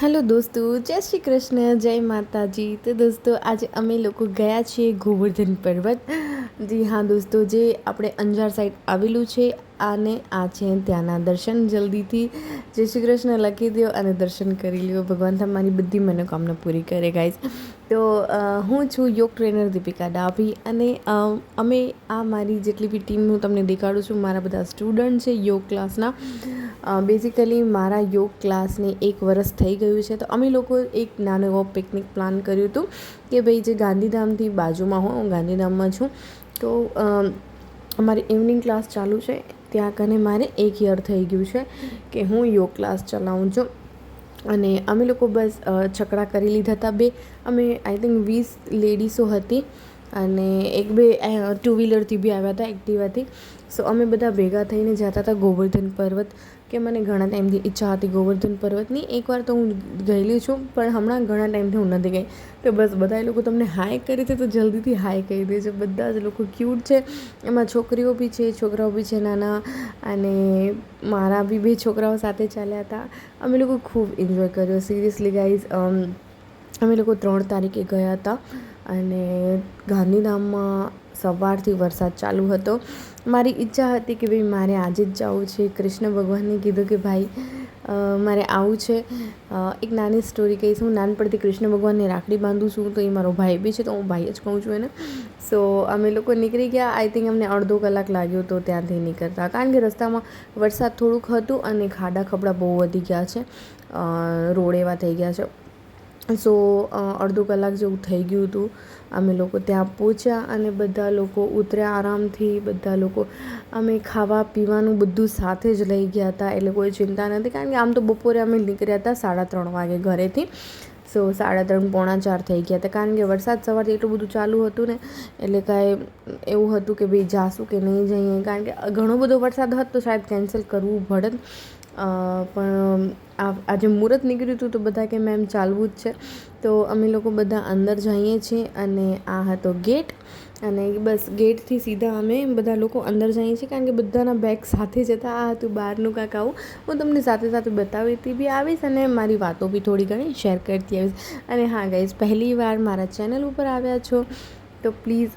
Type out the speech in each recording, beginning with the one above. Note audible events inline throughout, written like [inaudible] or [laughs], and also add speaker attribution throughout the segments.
Speaker 1: Hello દોસ્તો, જય શ્રી કૃષ્ણ, જય માતાજી. તો દોસ્તો, આજે અમે લોકો ગયા છીએ ગોવર્ધન પર્વત. જી હા દોસ્તો, જે આપણે અંજાર સાઈડ આવેલું છે અને આ છે ત્યાંના દર્શન જલ્દીથી. જય શ્રી કૃષ્ણ, લખી દો અને દર્શન કરી લ્યો. ભગવાન તમારી બધી મનોકામના પૂરી કરે ગાઈઝ તો હું છું યોગ ટ્રેનર દીપિકા ડાભી અને અમે આ મારી જેટલી બી ટીમ હું તમને દેખાડું છું, મારા બધા સ્ટુડન્ટ છે યોગ ક્લાસના બેઝિકલી મારા યોગ ક્લાસને એક વર્ષ થઈ ગયું છે, તો અમે લોકો એક નાનો એવો પિકનિક પ્લાન કર્યું હતું કે ભાઈ જે ગાંધીધામથી બાજુમાં હું હું ગાંધીધામમાં છું. તો અમારી ઇવનિંગ ક્લાસ ચાલુ છે, ત્યાં કને મારે એક યર થઈ ગયું છે કે હું યોગ ક્લાસ ચલાવું છું. અને અમે લોકો બસ છકડા કરી લીધા હતા બે. અમે આઈ થિંક વીસ લેડીસો હતી અને એક બે ટુ વ્હીલરથી બી આવ્યા હતા એક્ટિવાથી સો અમે બધા ભેગા થઈને જતા હતા ગોવર્ધન પર્વત. કે મને ઘણા ટાઈમથી ઈચ્છા હતી ગોવર્ધન પર્વતની. એકવાર તો હું ગયેલી છું, પણ હમણાં ઘણા ટાઈમથી હું નથી ગઈ. તો બસ બધા લોકો તમને હાય કરી છે તો જલ્દીથી હાય કહી છે બધા જ લોકો ક્યુટ છે. એમાં છોકરીઓ બી છે, છોકરાઓ બી છે નાના, અને મારા બી બે છોકરાઓ સાથે ચાલ્યા હતા. અમે લોકો ખૂબ એન્જોય કર્યો. સિરિયસલી ગાઈઝ અમે લોકો ત્રણ તારીખે ગયા હતા. અને ગાંધીધામમાં સવારથી વરસાદ ચાલુ હતો. મારી ઈચ્છા હતી કે ભાઈ મારે આજે જ જવું છે. કૃષ્ણ ભગવાનને કીધું કે ભાઈ મારે આવું છે. એક નાની સ્ટોરી કહીશ. હું નાનપણથી કૃષ્ણ ભગવાનને રાખડી બાંધું છું તો એ મારો ભાઈ બી છે તો હું ભાઈ જ કહું છું એને. સો અમે લોકો નીકળી ગયા. આઈ થિંક અમને અડધો કલાક લાગ્યો તો ત્યાંથી નીકળતા. કારણ કે રસ્તામાં વરસાદ થોડુંક હતું અને ખાડા ખબડા બહુ વધી ગયા છે. રોડ એવા થઈ ગયા છે. સો અડધો કલાક જેવું થઈ ગયું હતું. અમે લોકો ત્યાં પહોંચ્યા અને બધા લોકો ઉતર્યા આરામથી. બધા લોકો અમે ખાવા પીવાનું બધું સાથે જ લઈ ગયા હતા. એટલે કોઈ ચિંતા નથી કારણ કે આમ તો બપોરે અમે નીકળ્યા હતા સાડા ત્રણ વાગે ઘરેથી. સો સાડા ત્રણ પોણા ચાર થઈ ગયા હતા. કારણ કે વરસાદ સવારથી એટલું બધું ચાલુ હતું ને એટલે કાંઈ એવું હતું કે ભાઈ જાશું કે નહીં જઈએ. કારણ કે ઘણો બધો વરસાદ હતો તો શાયદ કેન્સલ કરવું પડે. અ, પણ આજે મુહૂર્ત નીકળ્યું હતું તો બધા કે મેમ, ચાલવું જ છે. તો અમે લોકો બધા અંદર જઈએ છીએ અને આ હતો ગેટ અને બસ ગેટથી સીધા અમે બધા લોકો અંદર જઈએ છીએ કારણ કે બધાના બેગ સાથે જતા આ હતું બહારનું કાંક આવું હું તમને સાથે સાથે બતાવીતી બી આવીશ અને મારી વાતો બી થોડી ઘણી શેર કરતી આવીશ. અને હા ગાઈઝ પહેલી વાર મારા ચેનલ ઉપર આવ્યા છો તો પ્લીઝ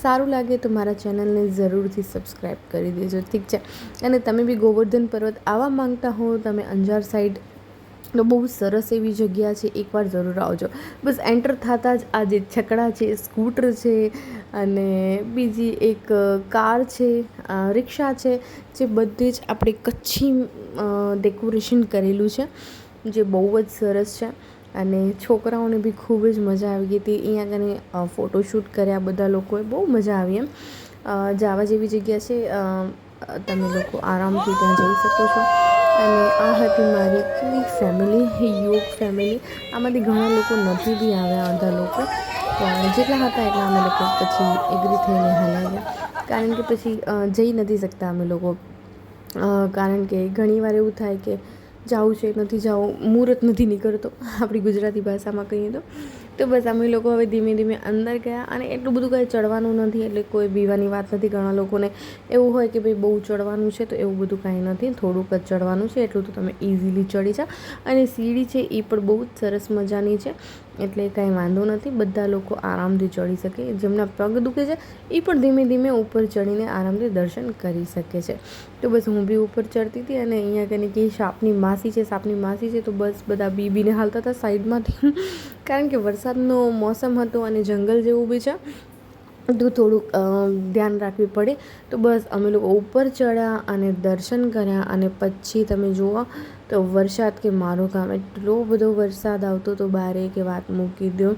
Speaker 1: સારું લાગે તો મારા ચેનલને જરૂરથી સબસ્ક્રાઈબ કરી દેજો. ઠીક છે? અને તમે બી ગોવર્ધન પર્વત આવવા માંગતા હો, તમે અંજાર સાઈડ તો બહુ સરસ એવી જગ્યા છે, એકવાર જરૂર આવજો. બસ એન્ટર થતાં જ આ જે છકડા છે, સ્કૂટર છે, અને બીજી એક કાર છે રિક્ષા છે, જે બધે જ આપણે કચ્છી ડેકોરેશન કરેલું છે, જે બહુ જ સરસ છે. અને છોકરાઓને બી ખૂબ જ મજા આવી ગઈ હતી. અહીંયા કને ફોટોશૂટ કર્યા બધા લોકોએ બહુ મજા આવી એમ. જાવા જેવી જગ્યા છે. તમે લોકો આરામથી ત્યાં જઈ શકો છો. અને આ હતી મારી પૂરી ફેમિલી યોગ ફેમિલી આમાંથી ઘણા લોકો નથી બી આવ્યા અડધા લોકો. પણ જેટલા હતા એટલા અમે લોકો પછી એગ્રી થઈને હલાવ્યા કારણ કે પછી જઈ નથી શકતા અમે લોકો. કારણ કે ઘણીવાર એવું થાય કે જવું છે, નથી જવું મુહૂર્ત નથી નીકળતો, આપણી ગુજરાતી ભાષામાં કહીએ તો. તો બસ અમે લોકો હવે ધીમે ધીમે અંદર ગયા અને એટલું બધું કાંઈ ચડવાનું નથી, એટલે કોઈ બીવાની વાત નથી. ઘણા લોકોને એવું હોય કે ભાઈ બહુ ચડવાનું છે, તો એવું બધું કાંઈ નથી. થોડુંક જ ચડવાનું છે, એટલું તો તમે ઇઝીલી ચડી જાઓ. અને સીડી છે એ પણ બહુ જ સરસ મજાની છે. એટલે કાંઈ વાંધો નથી, બધા લોકો આરામથી ચડી શકે. જેમના પગ દુખે છે, એ પણ ધીમે ધીમે ઉપર ચડીને આરામથી દર્શન કરી શકે છે. તો બસ હું બી ઉપર ચડતી હતી અને અહીંયા કને કે સાપની માસી છે, સાપની માસી છે, તો બસ બધા બી બીને હાલતા હતા સાઈડમાંથી. કારણ કે વરસાદનો મોસમ હતો અને જંગલ જેવું બી છે. તો થોડુંક ધ્યાન રાખવી પડે. તો બસ, અમે લોકો ઉપર ચડ્યા અને દર્શન કર્યા અને પછી તમે જુઓ તો વરસાદ કે મારું કામ એટલો બધો વરસાદ આવતો તો બારે કે વાત મૂકી દો.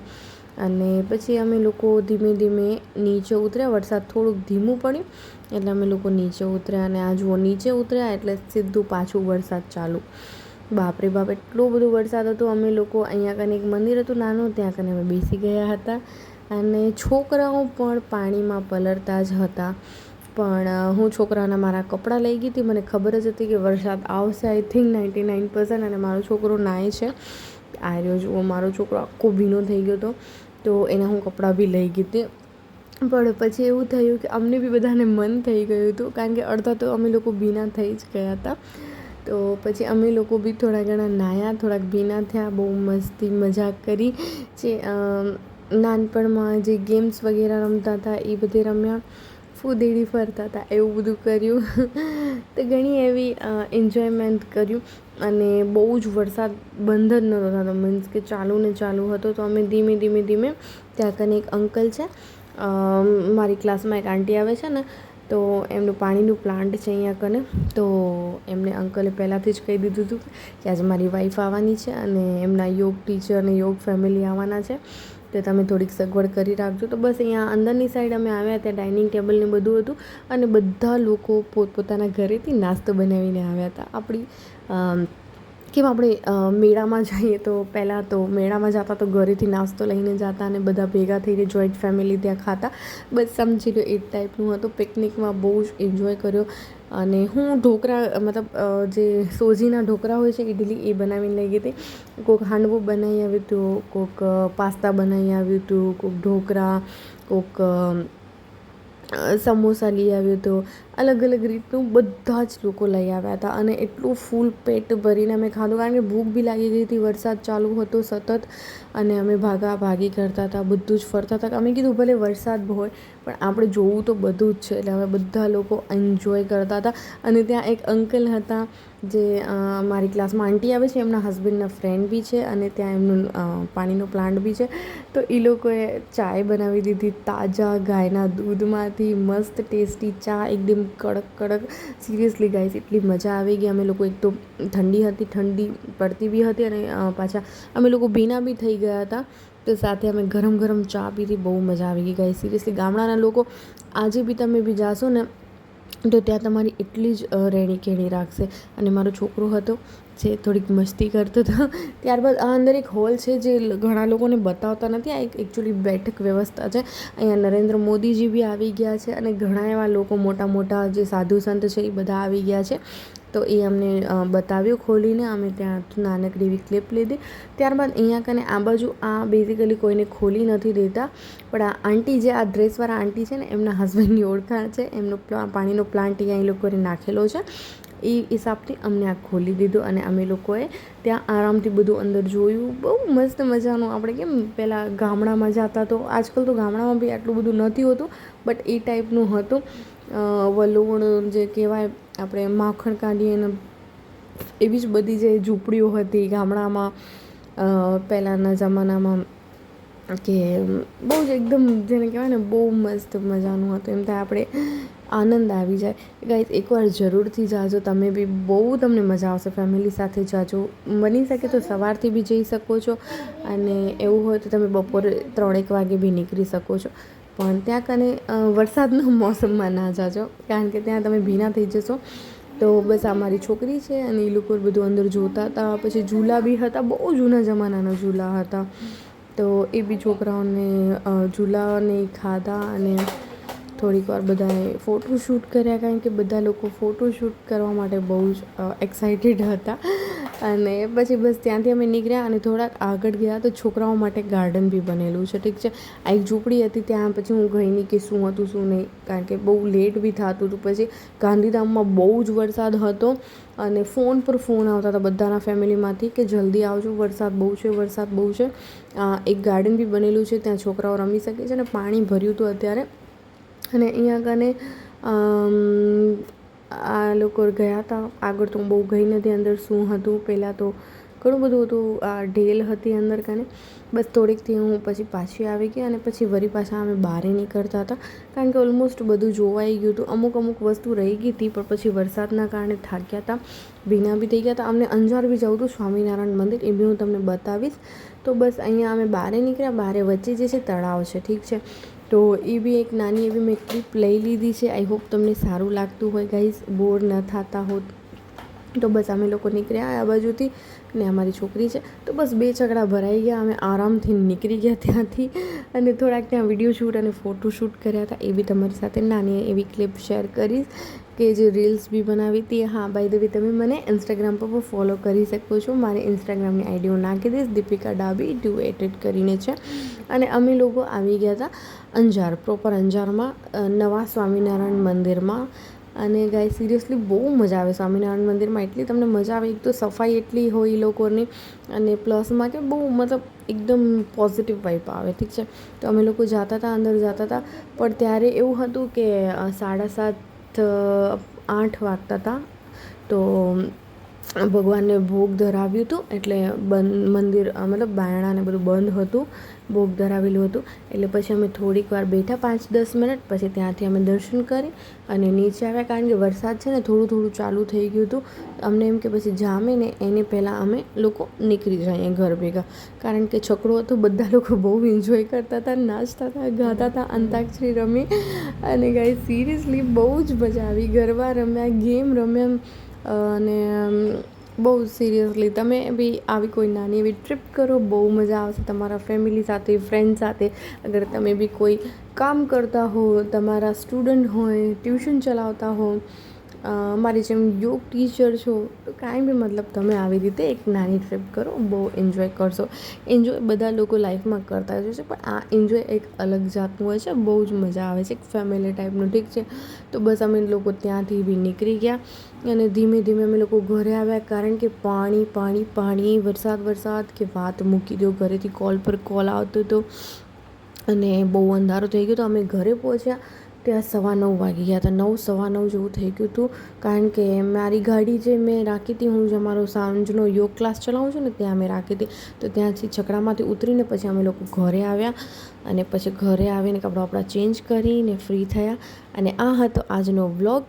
Speaker 1: અને પછી અમે લોકો ધીમે ધીમે નીચે ઉતર્યા. વરસાદ થોડુંક ધીમું પડ્યું, એટલે અમે લોકો નીચે ઉતર્યા અને આ જુઓ, નીચે ઉતર્યા એટલે સીધું પાછું વરસાદ ચાલુ. બાપરે બાપ, એટલો બધો વરસાદ હતો. અમે લોકો અહીંયા કને એક મંદિર હતું નાનું, ત્યાં કને અમે બેસી ગયા હતા. અને છોકરાઓ પણ પાણીમાં પલળતા જ હતા. પણ હું છોકરાના મારા કપડાં લઈ ગઈ હતી. મને ખબર જ હતી કે વરસાદ આવશે. I think ninety nine percent અને મારો છોકરો નાય છે. આ રહ્યો જુઓ, મારો છોકરો આખો ભીનો થઈ ગયો હતો. તો એના હું કપડાં બી લઈ ગઈ હતી. પણ પછી એવું થયું કે અમને બી બધાને મન થઈ ગયું હતું. કારણ કે અડધા તો અમે લોકો ભીના થઈ જ ગયા હતા. તો પછી અમે લોકો બી થોડા ઘણા નાહ્યા થોડાક ભીના થયા, બહુ મસ્તી મજાક કરી. જે નાનપણમાં જે ગેમ્સ વગેરે રમતા હતા, એ બધે રમ્યા. ફૂદેડી ફરતા હતા, એવું બધું કર્યું. તો ઘણી એવી એન્જોયમેન્ટ કર્યું. અને બહુ જ વરસાદ બંધ જ નહોતો થતો. મીન્સ કે ચાલુ ને ચાલુ હતો, તો અમે ધીમે ધીમે ધીમે ત્યાં કને એક અંકલ છે મારી ક્લાસમાં એક આંટી આવે છે ને, તો એમનું પાણીનું પ્લાન્ટ છે અહીંયા કને, તો એમને અંકલે પહેલાંથી જ કહી દીધું હતું કે આજે મારી વાઈફ આવવાની છે અને એમના યોગ ટીચર અને યોગ ફેમિલી આવવાના છે. તો તમે થોડીક સગવડ કરી રાખજો. તો બસ અહીંયા અંદરની સાઈડ અમે આવ્યા ત્યાં ડાઇનિંગ ટેબલ ને બધું હતું અને બધા લોકો પોતપોતાના ઘરેથી નાસ્તો બનાવીને આવ્યા હતા. આપણી કેમ આપણે મેળામાં જઈએ તો પહેલાં તો મેળામાં જતા તો ઘરેથી નાસ્તો લઈને જતા અને બધા ભેગા થઈને જોઈન્ટ ફેમિલી ત્યાં ખાતા. બસ સમજી લો એ ટાઈપનું હતું. પિકનિકમાં બહુ જ એન્જોય કર્યો. અને હું ઢોકળા મતલબ જે સોજીના ઢોકળા હોય છે, ઇડલી, એ બનાવીને લઈ ગઈ હતી. કોઈક હાંડવું બનાવી આવ્યું હતું કોઈક પાસ્તા બનાવી આવ્યું હતું કોઈક ઢોકળા કોઈક સમોસા લઈ આવ્યું હતો. અલગ અલગ રીતનું બધા જ લોકો લઈ આવ્યા હતા અને એટલું ફૂલ પેટ ભરીને અમે ખાધું. કારણ કે ભૂખ બી લાગી ગઈ હતી, વરસાદ ચાલુ હતો સતત અને અમે ભાગા ભાગી કરતા હતા, બધું જ ફરતા હતા. અમે કીધું ભલે વરસાદ હોય, પણ આપણે જોવું તો બધું જ છે. એટલે અમે બધા લોકો એન્જોય કરતા હતા. અને ત્યાં એક અંકલ હતા જે મારી ક્લાસમાં આંટી આવે છે, એમના હસબન્ડના ફ્રેન્ડ બી છે અને ત્યાં એમનું પાણીનો પ્લાન્ટ બી છે. તો એ લોકોએ ચાય બનાવી દીધી, તાજા ગાયના દૂધમાંથી, મસ્ત ટેસ્ટી ચા, એકદમ કડક કડક. સિરિયસલી ગાઈસ એટલી મજા આવી ગઈ. અમે લોકો એક તો ઠંડી હતી, ઠંડી પડતી બી હતી અને પાછા અમે લોકો ભીના બી થઈ ગયા હતા. તો સાથે અમે ગરમ ગરમ ચા પીધી. બહુ મજા આવી ગઈ ગાઈ સિરિયસલી ગામડાના લોકો આજે બી તમે બી જાશો ને તો ત્યાં તમારી એટલી જ રહેણી કહેણી રાખશે. અને મારો છોકરો હતો, જે થોડીક મસ્તી કરતો હતો, [laughs] ત્યારબાદ આ અંદર એક હોલ છે જે ઘણા લોકોને બતાવતા નથી. આ એક એકચ્યુઅલી બેઠક વ્યવસ્થા છે. અહીંયા નરેન્દ્ર મોદીજી બી આવી ગયા છે અને ઘણા એવા લોકો મોટા મોટા જે સાધુ સંત છે એ બધા આવી ગયા છે. તો એ અમને બતાવ્યું ખોલીને અમે ત્યાં નાનકડી એવી ક્લિપ લીધી. ત્યારબાદ અહીંયા કને આ બાજુ આ બેઝિકલી કોઈને ખોલી નથી દેતા. પણ આ આંટી જે, આ ડ્રેસવાળા આંટી છે ને, એમના હસબન્ડની ઓળખાણ છે. એમનો પાણીનો પ્લાન્ટ અહીંયા એ લોકોએ નાખેલો છે. એ હિસાબથી અમને આ ખોલી દીધું અને અમે લોકોએ ત્યાં આરામથી બધું અંદર જોયું. બહુ મસ્ત મજાનું આપણે કેમ પહેલાં ગામડામાં જતા તો આજકાલ તો ગામડામાં બી આટલું બધું નથી હોતું, બટ એ ટાઈપનું હતું. વલોણ જે કહેવાય આપણે માખણ કાઢીએ અને એવી જ બધી જે ઝૂંપડીઓ હતી ગામડામાં પહેલાંના જમાનામાં કે બહુ જ એકદમ જેને કહેવાય ને બહુ મસ્ત મજાનું હતું. એમ થાય આપણે આનંદ આવી જાય. ગાઈઝ એકવાર જરૂરથી જાજો. તમે બી બહુ તમને મજા આવશે. ફેમિલી સાથે જાજો. બની શકે તો સવારથી બી જઈ શકો છો. અને એવું હોય તો તમે બપોરે ત્રણેક વાગે બી નીકળી શકો છો. પણ ત્યાં કને વરસાદના [laughs] મોસમમાં ના જાજો. કારણ કે ત્યાં તમે ભીના થઈ જશો. તો બસ આ મારી છોકરી છે અને એ લોકો બધું અંદર જોતા હતા. પછી ઝૂલા બી હતા. બહુ જૂના જમાનાના ઝૂલા હતા. તો એ બી છોકરાઓને ઝૂલાને ખાધા અને થોડીક વાર બધાએ ફોટોશૂટ કર્યા. કારણ કે બધા લોકો ફોટોશૂટ કરવા માટે બહુ જ એક્સાઇટેડ હતા. અને પછી બસ ત્યાંથી અમે નીકળ્યા અને થોડાક આગળ ગયા તો છોકરાઓ માટે ગાર્ડન બી બનેલું છે. ઠીક છે? આ એક ઝૂંપડી હતી ત્યાં પછી હું ગઈ નહીં કે શું હતું, શું નહીં. કારણ કે બહુ લેટ બી થતું હતું. પછી ગાંધીધામમાં બહુ જ વરસાદ હતો અને ફોન પર ફોન આવતા હતા બધાના ફેમિલીમાંથી કે જલ્દી આવજો, વરસાદ બહુ છે, વરસાદ બહુ છે. એક ગાર્ડન બી બનેલું છે, ત્યાં છોકરાઓ રમી શકે છે અને પાણી ભર્યું હતું અત્યારે. અને અહીંયા કને આ લોકો ગયા હતા આગળ તો હું બહુ ગઈ નથી અંદર શું હતું. પહેલાં તો ઘણું બધું હતું. આ ઢેલ હતી અંદર કને બસ થોડીકથી હું પછી પાછી આવી ગઈ અને પછી વરી પાછા અમે બહાર નીકળતા હતા. કારણ કે ઓલમોસ્ટ બધું જોવાઈ ગયું હતું. અમુક અમુક વસ્તુ રહી ગઈ હતી, પણ પછી વરસાદના કારણે થાક્યા હતા ભીના બી થઈ ગયા હતા અમને અંજાર બી જવું હતું. સ્વામિનારાયણ મંદિર એ બી હું તમને બતાવીશ. તો બસ અહીંયા અમે બહાર નીકળ્યા. બારે વચ્ચે જે છે તળાવ છે. ઠીક છે? તો એ બી એક નાની એવી મેં ક્લિપ લઈ લીધી છે. આઈ હોપ તમને સારું લાગતું હોય ગાઈઝ બોર ન થતા હોત. તો બસ અમે લોકો નીકળ્યા આ બાજુથી ને અમારી છોકરી છે. તો બસ બે છકડા ભરાઈ ગયા, અમે આરામથી નીકળી ગયા ત્યાંથી. અને થોડાક ત્યાં વીડિયો શૂટ અને ફોટો શૂટ કર્યા હતા, એ બી તમારી સાથે નાની એવી ક્લિપ શેર કરીશ કે જે રીલ્સ બી બનાવી હતી. હા બાય ધ વે તમે મને ઇન્સ્ટાગ્રામ પર ફોલો કરી શકો છો. મારે ઇન્સ્ટાગ્રામની આઈડી હું નાખી દઈશ, દીપિકા ડાબી ટુ એટેડ કરીને છે. અને અમે લોકો આવી ગયા હતા અંજાર પ્રોપર અંજારમાં નવા સ્વામિનારાયણ મંદિરમાં. અને ગાય સિરિયસલી બહુ મજા આવે સ્વામિનારાયણ મંદિરમાં. એટલી તમને મજા આવે, એક તો સફાઈ એટલી હોય એ લોકોની અને પ્લસમાં કે બહુ મતલબ એકદમ પોઝિટિવ વાઇબ આવે, ઠીક છે? તો અમે લોકો જતા હતા અંદર જતા હતા પણ ત્યારે એવું હતું કે સાડા સાત આઠ વાગતા હતા તો ભગવાનને ભોગ ધરાવ્યું હતું, એટલે બંધ મંદિર મતલબ બાયણાને બધું બંધ હતું, ભોગ ધરાવેલું હતું. એટલે પછી અમે થોડીક વાર બેઠા પાંચ દસ મિનિટ, પછી ત્યાંથી અમે દર્શન કરી અને નીચે આવ્યા. કારણ કે વરસાદ છે ને થોડું થોડું ચાલુ થઈ ગયું હતું. અમને એમ કે પછી જામે ને એને પહેલાં અમે લોકો નીકળી જઈએ ઘર ભેગા. કારણ કે છકડો હતો, બધા લોકો બહુ એન્જોય કરતા હતા, નાચતા હતા, ગાતા હતા, અંતાક્ષરી રમી. અને ગાઈ સિરિયસલી બહુ જ મજા આવી. ગરબા રમ્યા ગેમ રમ્યા. અને બહુ સિરિયસલી તમે બી આવી કોઈ નાની એવી ટ્રીપ કરો, બહુ મજા આવશે તમારા ફેમિલી સાથે ફ્રેન્ડ સાથે. અગર તમે બી કોઈ કામ કરતા હો, તમારા સ્ટુડન્ટ હોય ટ્યુશન ચલાવતા હો મારી જેમ યોગ ટીચર છો, તો કાંઈ બી મતલબ તમે આવી રીતે એક નાની ટ્રીપ કરો, બહુ એન્જોય કરશો. એન્જોય બધા લોકો લાઈફમાં કરતા જ હોય છે, પણ આ એન્જોય એક અલગ જાતનું હોય છે, બહુ જ મજા આવે છે, એક ફેમિલી ટાઈપનું ઠીક છે? તો બસ અમે લોકો ત્યાંથી બી નીકળી ગયા, અને ધીમે ધીમે અમે લોકો ઘરે આવ્યા, કારણ કે પાણી પાણી પાણી, વરસાદ વરસાદ, કે વાત મૂકી દો, ઘરેથી કોલ પર કોલ આવતો હતો, અને બહુ અંધારો થઈ ગયો, તો અમે ઘરે પહોંચ્યા ત્યાં સવા નવ વાગી ગયા હતા. નવ, સવા નવ જેવું થઈ ગયું હતું. કારણ કે મારી ગાડી જે મેં રાખી હતી, હું જે મારો સાંજનો યોગ ક્લાસ ચલાવું છું ને, ત્યાં મેં રાખી હતી. તો ત્યાંથી છકડામાંથી ઉતરીને પછી અમે લોકો ઘરે આવ્યા અને પછી ઘરે આવીને કપડાં આપણા ચેન્જ કરીને ફ્રી થયા. અને આ હતો આજનો વ્લોગ